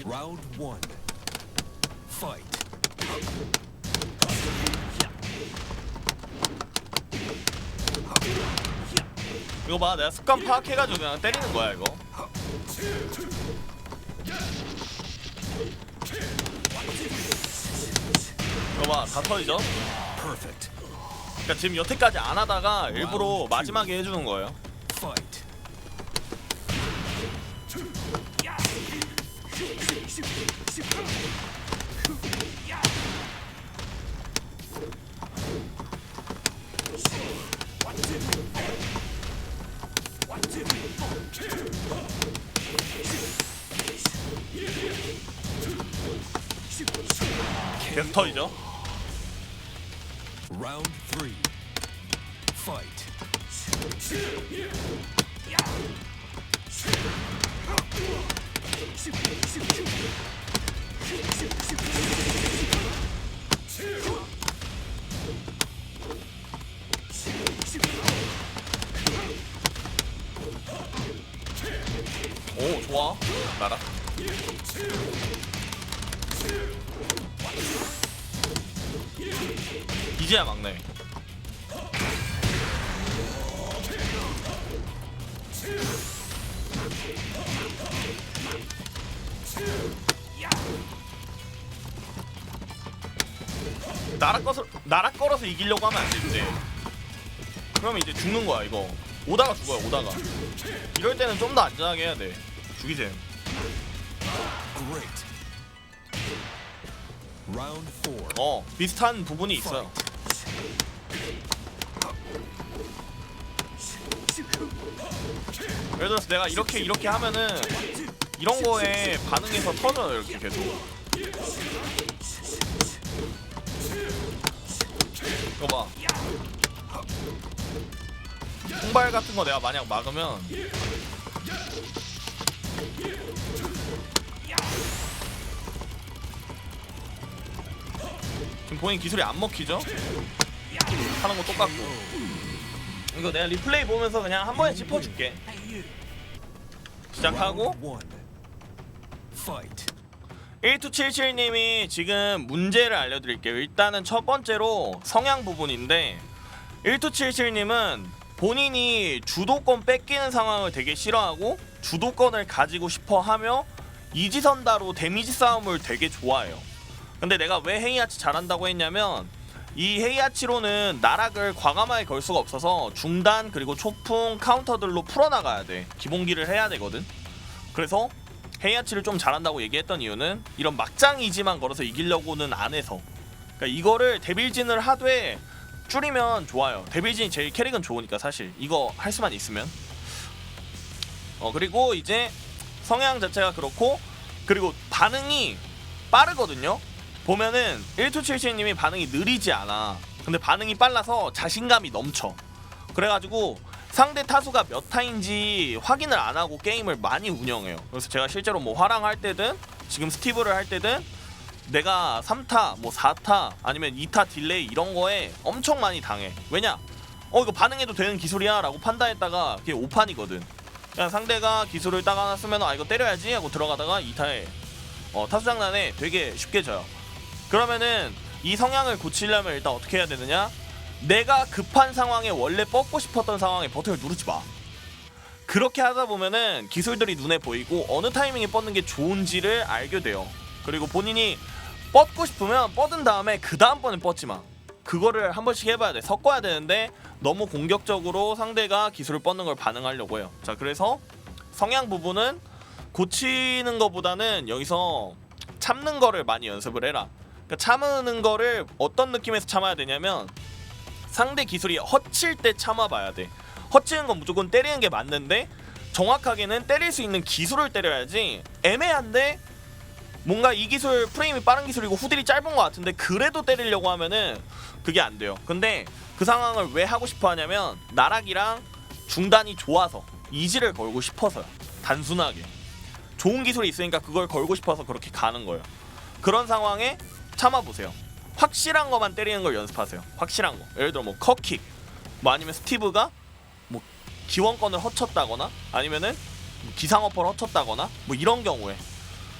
Round one. Fight. 이거 봐 내가 습관 파악해가지고 그냥 때리는 거야 이거 이거 봐다 터지죠? Perfect. 그러니까 지금 여태까지 안 하다가 일부러 마지막에 해주는 거예요 Fight. 터지죠? Round three. Fight. 오 좋아. 나라. 이제야 막네 나라 걸어서 이기려고 하면 안 되지 그러면 이제 죽는 거야 이거. 오다가 죽어요 오다가. 이럴 때는 좀 더 안전하게 해야 돼. four. 어 비슷한 부분이 있어요. 예를 들어서 내가 이렇게 이렇게 하면은 이런 거에 반응해서 터져요 이렇게 계속 이거 봐. 통발 같은 거 내가 만약 막으면. 지금 본인 기술이 안 먹히죠? 하는 거 똑같고. 이거 내가 리플레이 보면서 그냥 한 번에 짚어줄게. 시작하고. 1277님이 지금 문제를 알려드릴게요. 일단은 첫 번째로 성향 부분인데 1277님은 본인이 주도권 뺏기는 상황을 되게 싫어하고 주도권을 가지고 싶어 하며 이지선다로 데미지 싸움을 되게 좋아해요. 근데 내가 왜 헤이아치 잘한다고 했냐면 이 헤이아치로는 나락을 과감하게 걸 수가 없어서 중단 그리고 초풍 카운터들로 풀어나가야 돼. 기본기를 해야 되거든. 그래서 헤이아치를 좀 잘한다고 얘기했던 이유는 이런 막장 이지만 걸어서 이기려고는 안 해서. 그러니까 이거를 데빌진을 하되 줄이면 좋아요. 데빌진이 제일 캐릭은 좋으니까 사실. 이거 할 수만 있으면. 어 그리고 이제 성향 자체가 그렇고 그리고 반응이 빠르거든요. 보면은 1277님이 반응이 느리지 않아. 근데 반응이 빨라서 자신감이 넘쳐. 그래가지고 상대 타수가 몇 타인지 확인을 안 하고 게임을 많이 운영해요. 그래서 제가 실제로 뭐 화랑 할 때든 지금 스티브를 할 때든 내가 3타, 뭐 4타 아니면 2타 딜레이 이런 거에 엄청 많이 당해. 왜냐? 어 이거 반응해도 되는 기술이야라고 판단했다가 그게 5판이거든. 그냥 상대가 기술을 쓰면 아 이거 때려야지 하고 들어가다가 2타에 어, 타수 장난에 되게 쉽게 져요. 그러면은 이 성향을 고치려면 일단 어떻게 해야 되느냐? 내가 급한 상황에 원래 뻗고 싶었던 상황에 버튼을 누르지 마. 그렇게 하다 보면은 기술들이 눈에 보이고 어느 타이밍에 뻗는 게 좋은지를 알게 돼요. 그리고 본인이 뻗고 싶으면 뻗은 다음에 그 다음번에 뻗지 마. 그거를 한 번씩 해봐야 돼. 섞어야 되는데 너무 공격적으로 상대가 기술을 뻗는 걸 반응하려고 해요. 자, 그래서 성향 부분은 고치는 것보다는 여기서 참는 거를 많이 연습을 해라. 그러니까 참는 거를 어떤 느낌에서 참아야 되냐면 상대 기술이 헛칠 때 참아봐야 돼. 헛치는 건 무조건 때리는 게 맞는데 정확하게는 때릴 수 있는 기술을 때려야지 애매한데 뭔가 이 기술 프레임이 빠른 기술이고 후딜이 짧은 것 같은데 그래도 때리려고 하면은 그게 안 돼요. 근데 그 상황을 왜 하고 싶어 하냐면 나락이랑 중단이 좋아서 이지를 걸고 싶어서요. 단순하게 좋은 기술이 있으니까 그걸 걸고 싶어서 그렇게 가는 거예요. 그런 상황에 참아보세요. 확실한 것만 때리는 걸 연습하세요. 확실한 거. 예를 들어 뭐 컷킥, 뭐 아니면 스티브가 뭐 기원권을 허쳤다거나 아니면은 뭐 기상어퍼를 허쳤다거나 뭐 이런 경우에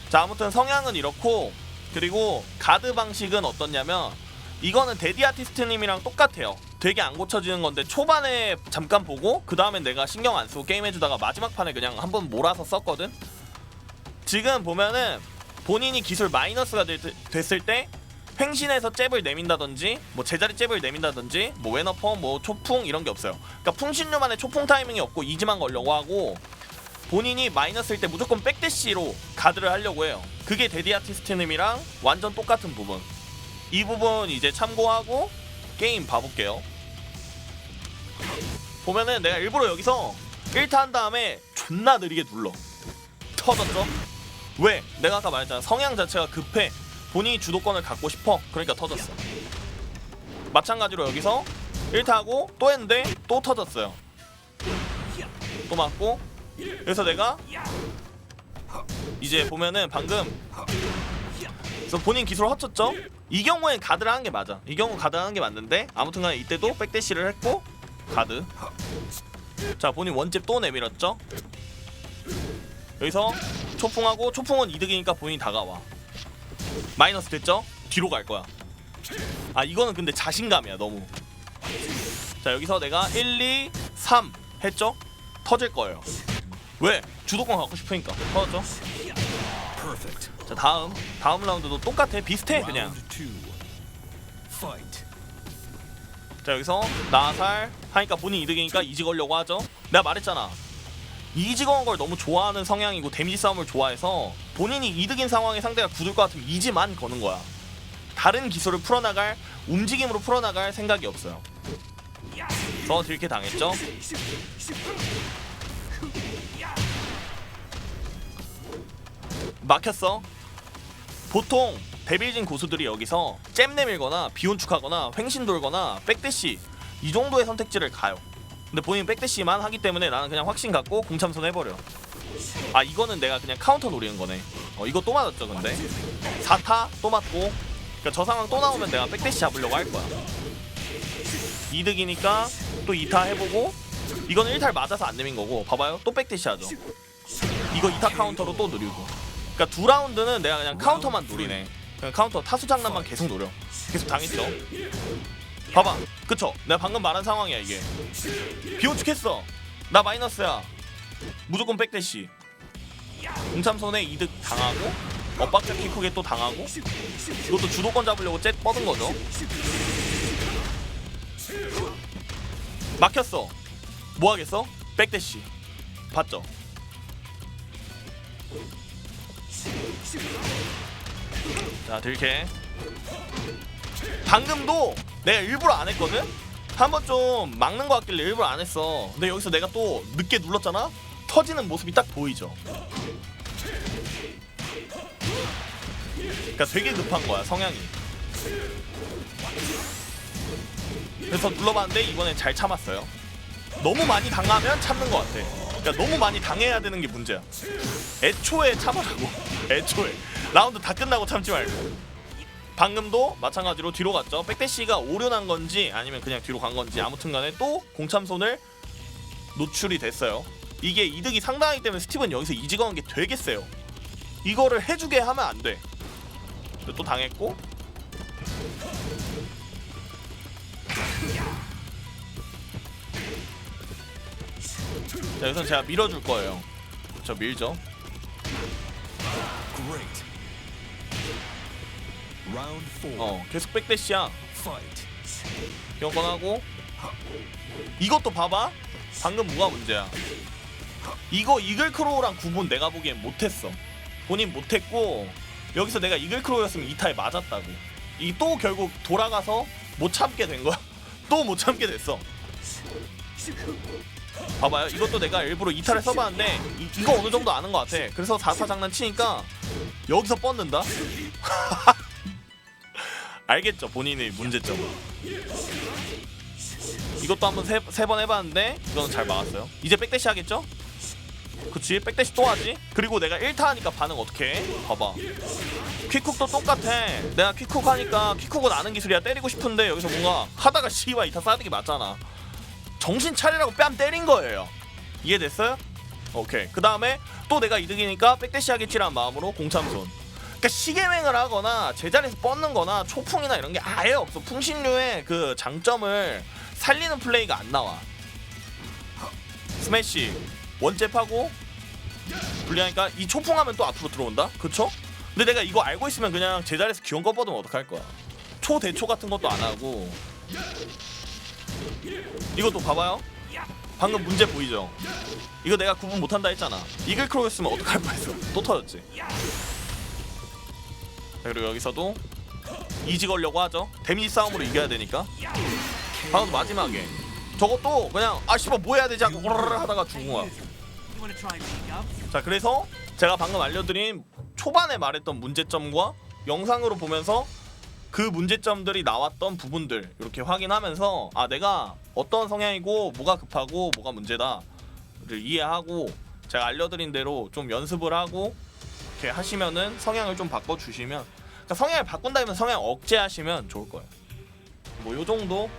자 아무튼 성향은 이렇고 그리고 가드 방식은 어떻냐면 이거는 데디 아티스트님이랑 똑같아요. 되게 안 고쳐지는 건데 초반에 잠깐 보고 그 다음에 내가 신경 안 쓰고 게임 해주다가 마지막 판에 그냥 한번 몰아서 썼거든. 지금 보면은 본인이 기술 마이너스가 됐을 때 횡신해서 잽을 내민다든지 뭐 제자리 잽을 내민다든지 뭐 웨너퍼 뭐 초풍 이런 게 없어요. 그러니까 풍신료만의 초풍 타이밍이 없고 이지만 걸려고 하고 본인이 마이너스일 때 무조건 백대시로 가드를 하려고 해요. 그게 데디 아티스트님이랑 완전 똑같은 부분. 이 부분 이제 참고하고 게임 봐볼게요. 보면은 내가 일부러 여기서 1타 한 다음에 존나 느리게 눌러. 터졌죠? 왜? 내가 아까 말했잖아. 성향 자체가 급해. 본인이 주도권을 갖고 싶어. 그러니까 터졌어. 마찬가지로 여기서 1타 하고 또 했는데 또 터졌어요. 또 맞고 그래서 내가 이제 보면은 방금 그래서 본인 기술 헛쳤죠? 이 경우엔 가드를 하는 게 맞아. 이 경우 가드 하는 게 맞는데 아무튼간에 이때도 백대시를 했고 가드. 자 본인 원잽 또 내밀었죠? 여기서 초풍하고 초풍은 이득이니까 본인이 다가와. 마이너스 됐죠? 뒤로 갈 거야. 아 이거는 근데 자신감이야 너무. 자 여기서 내가 1, 2, 3 했죠? 터질 거예요. 왜? 주도권 갖고 싶으니까 터졌죠? 자 다음 다음 라운드도 똑같아 비슷해 그냥. 자 여기서 나살 하니까 본인 이득이니까 이지 걸려고 하죠. 내가 말했잖아. 거는 걸 너무 좋아하는 성향이고 데미지 싸움을 좋아해서 본인이 이득인 상황에 상대가 굳을 것 같으면 이지만 거는 거야. 다른 기술을 풀어나갈 움직임으로 풀어나갈 생각이 없어요. 그래서 딜게 당했죠. 막혔어. 보통 데빌진 고수들이 여기서 잼 내밀거나 비온축하거나 횡신 돌거나 백대시 이 정도의 선택지를 가요. 근데 본인 백대시만 하기 때문에 나는 그냥 확신 갖고 공참선 해버려. 아 이거는 내가 그냥 카운터 노리는 거네. 어 이거 또 맞았죠 근데 4타 또 맞고 그러니까 저 상황 또 나오면 내가 백대시 잡으려고 할 거야. 이득이니까 또 2타 해보고 이거는 1타를 맞아서 안 내민 거고 봐봐요 또 백대시 하죠. 이거 2타 카운터로 또 누리고 그러니까 두 라운드는 내가 그냥 카운터만 노리네. 그냥 카운터 타수 장난만 계속 노려. 계속 당했죠. 봐봐, 그쵸? 내가 방금 말한 상황이야 이게. 비오축했어. 나 마이너스야. 무조건 백대시. 공참손에 이득 당하고 엇박자 킥크게 또 당하고 이것도 주도권 잡으려고 잭 뻗은 거죠. 막혔어. 뭐 하겠어? 백대시. 봤죠? 자 들게 방금도 내가 일부러 안 했거든? 한번 좀 막는 거 같길래 일부러 안 했어. 근데 여기서 내가 또 늦게 눌렀잖아? 터지는 모습이 딱 보이죠? 그러니까 되게 급한 거야 성향이. 그래서 눌러봤는데 이번엔 잘 참았어요. 너무 많이 당하면 참는 거 같아. 그러니까 너무 많이 당해야 되는 게 문제야. 애초에 참으라고. 애초에. 라운드 다 끝나고 참지 말고 방금도 마찬가지로 뒤로 갔죠. 백대시가 오류난 건지 아니면 그냥 뒤로 간 건지 아무튼 간에 또 공참손을 노출이 됐어요. 이게 이득이 상당하기 때문에 스티븐 여기서 이지거한 게 되게 세요. 이거를 해주게 하면 안 돼. 또 당했고. 자 여기서 제가 밀어줄 거예요. 저 밀죠. 어 계속 백대시야. 경건하고. 이것도 봐봐. 방금 뭐가 문제야? 이거 이글크로우랑 구분 내가 보기엔 못했어. 본인 못했고 여기서 내가 이글크로우였으면 이타에 맞았다고. 이 또 결국 돌아가서 못 참게 된 거야. 또 못 참게 됐어. 봐봐요. 이것도 내가 일부러 이타를 써봤는데 이, 이거 어느 정도 아는 것 같아. 그래서 4사 장난 치니까 여기서 뻗는다 알겠죠 본인의 문제점 이것도 한번 세 번 해봤는데 이거는 잘 막았어요. 이제 백대시 하겠죠? 그치 백대시 또 하지? 그리고 내가 1타 하니까 반응 어떻게 해? 봐봐 퀵쿡도 똑같아 내가 퀵쿡 하니까 퀵쿡은 아는 기술이야 때리고 싶은데 여기서 뭔가 하다가 씨발 2타 싸는 게 맞잖아 정신 차리라고 뺨 때린 거예요 이해됐어요? 오케이. 그 다음에 또 내가 이득이니까 백대시 하겠지라는 마음으로 공참손. 그러니까 시계맹을 하거나 제자리에서 뻗는 거나 초풍이나 이런 게 아예 없어. 풍신류의 그 장점을 살리는 플레이가 안 나와. 스매시 원잽하고 불리하니까 이 초풍하면 또 앞으로 들어온다? 그쵸? 근데 내가 이거 알고 있으면 그냥 제자리에서 기원 꺼뻗으면 어떡할 거야 초대초 같은 것도 안 하고 이것도 봐봐요 방금 문제 보이죠? 이거 내가 구분 못한다 했잖아 이글 크로였으면 어떡할 뻔했어 또 터졌지 자, 그리고 여기서도 이지 걸려고 하죠. 데미지 싸움으로 이겨야 되니까. 방금 마지막에. 저것도 그냥 아 씨발 뭐 해야 되지 하고 오르르 하다가 죽은 거야. 자 그래서 제가 방금 알려드린 초반에 말했던 문제점과 영상으로 보면서 그 문제점들이 나왔던 부분들 이렇게 확인하면서 아 내가 어떤 성향이고 뭐가 급하고 뭐가 문제다를 이해하고 제가 알려드린 대로 좀 연습을 하고 이렇게 하시면은 성향을 좀 바꿔주시면 그러니까 성향을 바꾼다면 성향 억제하시면 좋을 거예요. 뭐 요 정도